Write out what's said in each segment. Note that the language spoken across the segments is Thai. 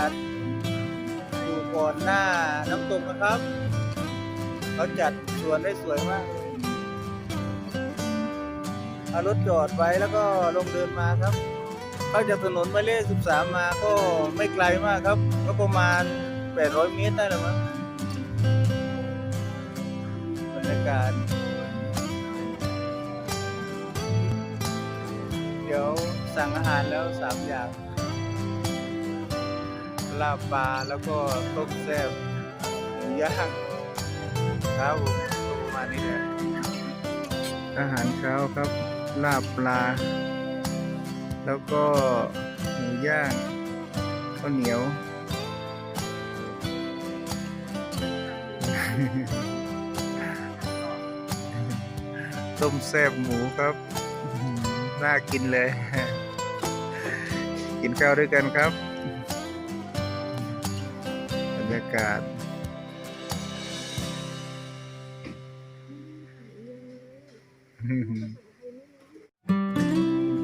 าศอยู่ก่อนหน้าน้ำตกนะครับเขาจัดสวนได้สวยมากเอารถจอดไว้แล้วก็ลงเดินมาครับเข้าจากถนนหมายเลข13 มาก็ไม่ไกลมากครับก็ประมาณ 800 เมตรได้แล้วมั้งบรรยากาศเดี๋ยวสั่งอาหารแล้วสามอย่าง ลาบปลาแล้วก็ต้มแซ่บหมูย่างครับผมประมาณนี้แหละอาหารเช้าครับลาบปลา แล้วก็หมูย่างข้าวเหนียวต้มแซ่บหมูครับ น่ากินเลย กินข้าวด้วยกันครับ รยากาศ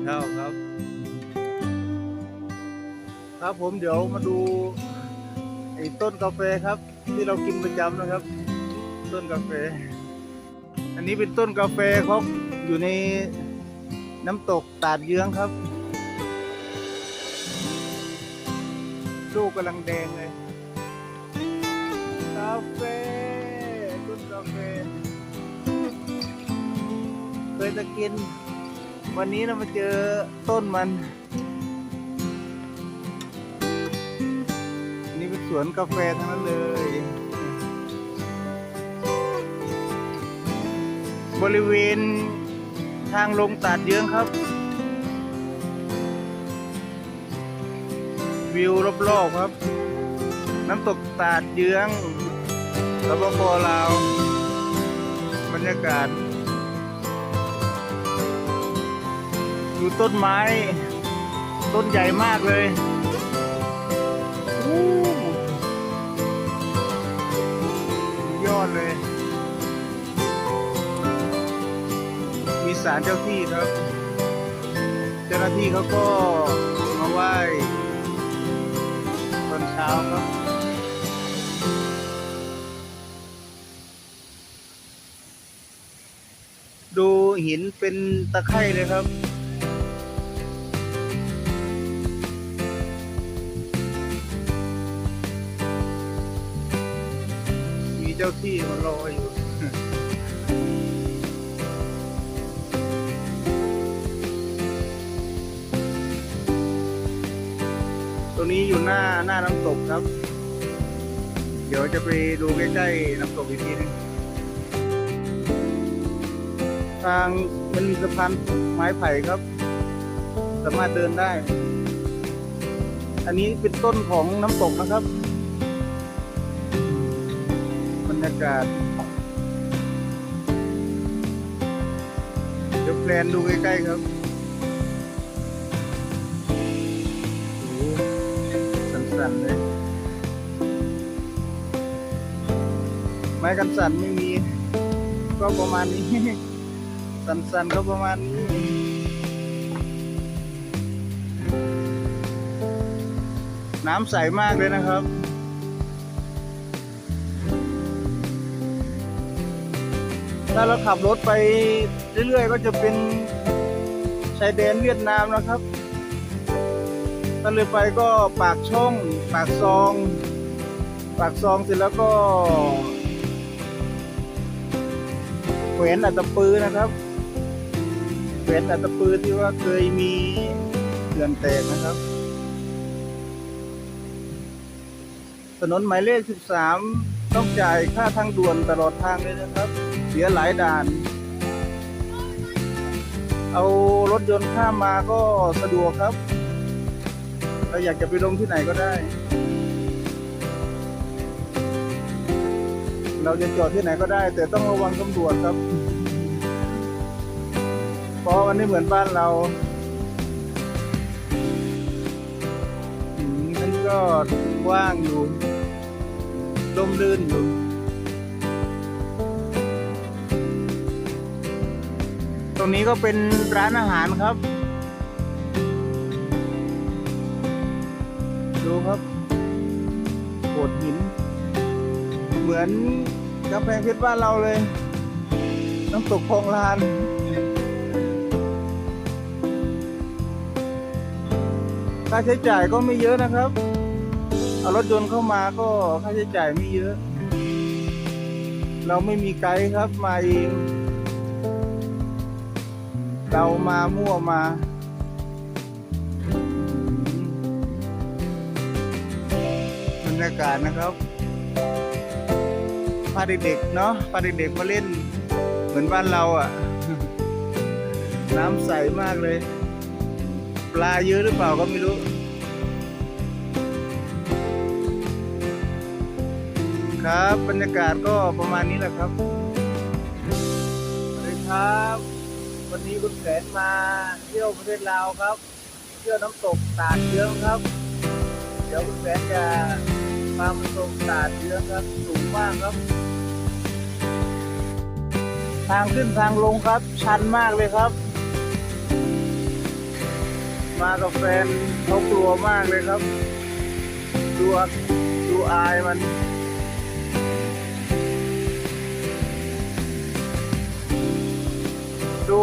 ข้าวครับ ครับผมเดี๋ยวมาดูไอ้ต้นกาแฟครับ ที่เรากินประจำนะครับ ต้นกาแฟ อันนี้เป็นต้นกาแฟเขาอยู่ในน้ำตกตาดเยื้องครับลูกกำลังแดงเลย กาแฟต้นกาแฟเคยจะกิน วันนี้เรามาเจอต้นมัน นี่เป็นสวนกาแฟทั้งนั้นเลย บริเวณทางลงตาดเยื้องครับ วิวรอบๆครับ น้ำตกตาดเยื้อง สปปลาว บรรยากาศ ดูต้นไม้ ต้นใหญ่มากเลยอู้ยอดเลย มีสารเจ้าที่ครับ เจ้าหน้าที่เขาก็มาไหว้ตอนเช้าครับ ดูหินเป็นตะไคร่เลยครับมีเจ้าที่มารออยู่ ตรงนี้อยู่หน้าหน้าน้ำตกครับ เดี๋ยวจะไปดูใกล้ๆน้ำตกอีกทีหนึง ทางมันมีสะพานไม้ไผ่ครับ สามารถเดินได้ อันนี้เป็นต้นของน้ำตกนะครับบรรยากาศ เดี๋ยวแพลนดูใกล้ๆครับโอ้โหสั่นๆเลยไม้กันสั่นไม่มี ก็ประมาณนี้ สั่นๆก็ประมาณนี้น้ำใสมากเลยนะครับ ถ้าเราขับรถไปเรื่อยๆ ก็จะเป็นชายแดนเวียดนามนะครับ ถ้าเลยไปก็ปากช่อง ปากซอง ปากซองเสร็จแล้วก็แขวนอัตตปือนะครับ ขวนอัตตปือที่ว่าเคยมีเขื่อนแตกนะครับ ถนนหมายเลข 13 ต้องจ่ายค่าทางด่วนตลอดทางเลยนะครับ เสียหลายด่าน เอารถยนต์ข้ามมาก็สะดวกครับเราอยากจะไปลงที่ไหนก็ได้ เราจะจอดที่ไหนก็ได้ แต่ต้องระวังตำรวจครับ เพราะมันไม่เหมือนบ้านเราอืมนั่นก็ว้างอยู่ลมลื่นอยู่ตรงนี้ก็เป็นร้านอาหารครับ ดูครับโขดหิน เหมือนกำแพงเพชรบ้านเราเลย น้ำตกคลองลาน ค่าใช้จ่ายก็ไม่เยอะนะครับ เอารถยนต์เข้ามาก็ค่าใช้จ่ายไม่เยอะ เราไม่มีไกด์ครับมาเอง เรามามั่วมาบรรยากาศนะครับพาเด็กๆเนาะพาเด็กๆมาเล่น เหมือนบ้านเราอะ น้ำใสมากเลย ปลาเยอะหรือเปล่าก็ไม่รู้ ครับบรรยากาศก็ประมาณนี้แหละครับสวัสดีครับ วันนี้คุณแสนมาเที่ยวประเทศลาวครับ เที่ยวน้ำตกตาดเยื้องครับ เดี๋ยวคุณแสนจะพามาชมตาดเยื้องครับสูงมากครับ ทางขึ้นทางลงครับชันมากเลยครับ มากับแฟนเขากลัวมากเลยครับ ดูดูอายมันดู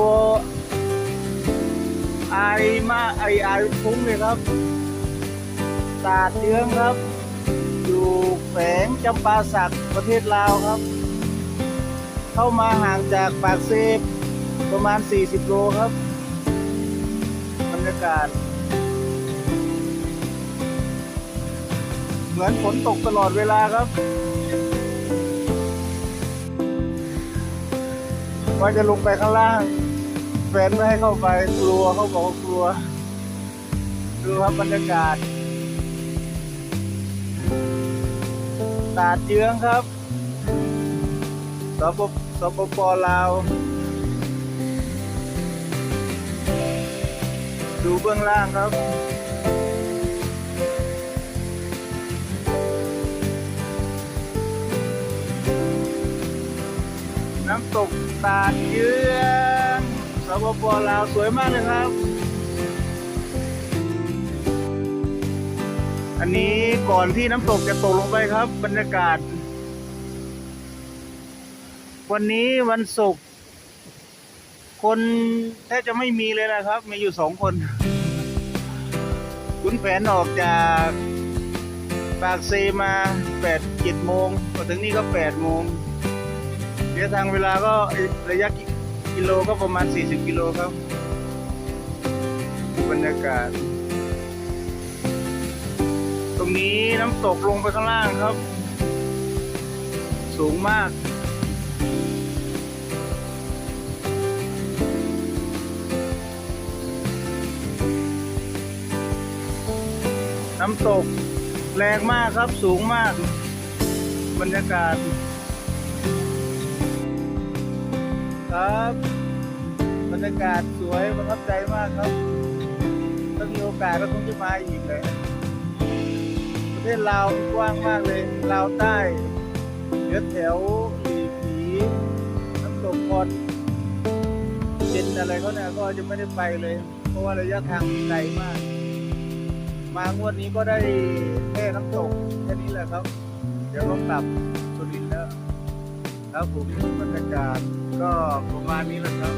อายมาไออายฟุ้งเลยครับ ตาเยื้องครับ อยู่แขวงจำปาสักประเทศลาวครับ เข้ามาห่างจากปากเซฟประมาณ 40 โลครับ กาศเหมือนฝนตกตลอดเวลาครับ ว่าจะลงไปข้างล่าง แฟนไม่ให้เข้าไปกลัวเขาบอกว่ากลัว ดูครับบรรยากาศตาดเยื้องครับสปสปปลาว ดูเบื้องล่างครับ น้ำตกตาดเยื้องสปปลาวสวยมากเลยครับ อันนี้ก่อนที่น้ำตกจะตกลงไปครับ บรรยากาศ วันนี้วันศุกร์ คนแทบจะไม่มีเลยนะครับ มีอยู่สองคน คุณแผนออกจากปากเซมาแปดเจ็ดโมงมาถึงนี่ก็แปดโมงเดี๋ยวทางเวลาก็ระยะกิโลก็ประมาณ 40 กิโลครับบรรยากาศ ตรงนี้น้ำตกลงไปข้างล่างครับ สูงมาก น้ำตก แรงมากครับสูงมาก บรรยากาศ ครับ บรรยากาศสวยประทับใจมากครับ ถ้ามีโอกาสก็คงจะมาอีกเลย ประเทศลาวกว้างมากเลยลาวใต้เหนือแถวหลีผีน้ำตกคอนเย็นอะไรเขาเนี่ยก็จะไม่ได้ไปเลย เพราะว่าระยะทางไกลมาก มางวดนี้ก็ได้แค่น้ำตกแค่นี้แหละครับ เดี๋ยวลงกลับสุรินทร์แล้วครับผมบรรยากาศก็ประมาณนี้แหละครับ